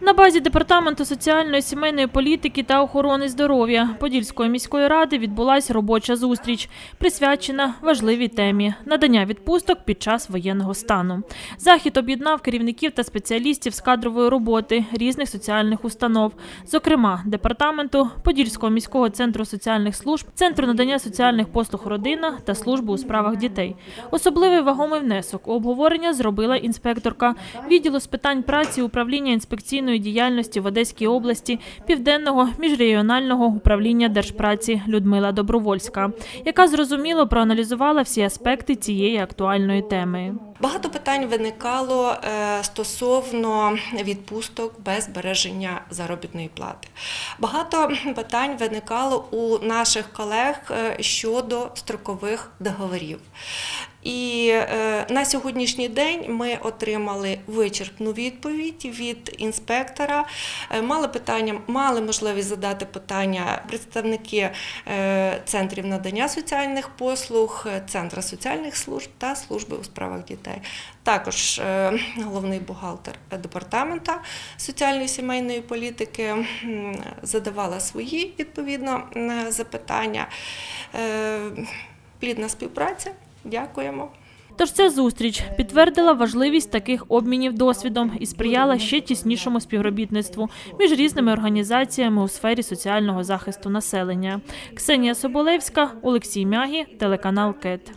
На базі департаменту соціальної сімейної політики та охорони здоров'я Подільської міської ради відбулася робоча зустріч, присвячена важливій темі надання відпусток під час воєнного стану. Захід об'єднав керівників та спеціалістів з кадрової роботи різних соціальних установ, зокрема департаменту Подільського міського центру соціальних служб, центру надання соціальних послуг родина та служби у справах дітей. Особливий вагомий внесок у обговорення зробила інспекторка відділу з питань праці управління інспекційної діяльності в Одеській області Південного міжрегіонального управління держпраці Людмила Добровольська, яка зрозуміло проаналізувала всі аспекти цієї актуальної теми. Багато питань виникало е, стосовно відпусток без збереження заробітної плати. Багато питань виникало у наших колег е, щодо строкових договорів. І е, на сьогоднішній день ми отримали вичерпну відповідь від інспектора. Мали питання, мали можливість задати питання представники центрів надання соціальних послуг, центра соціальних служб та служби у справах дітей. Також е, головний бухгалтер департамента соціальної сімейної політики задавала свої відповідно запитання. Е, Плідна співпраця. Дякуємо. Тож ця зустріч підтвердила важливість таких обмінів досвідом і сприяла ще тіснішому співробітництву між різними організаціями у сфері соціального захисту населення. Ксенія Соболевська, Олексій Мягі, телеканал КЕТ.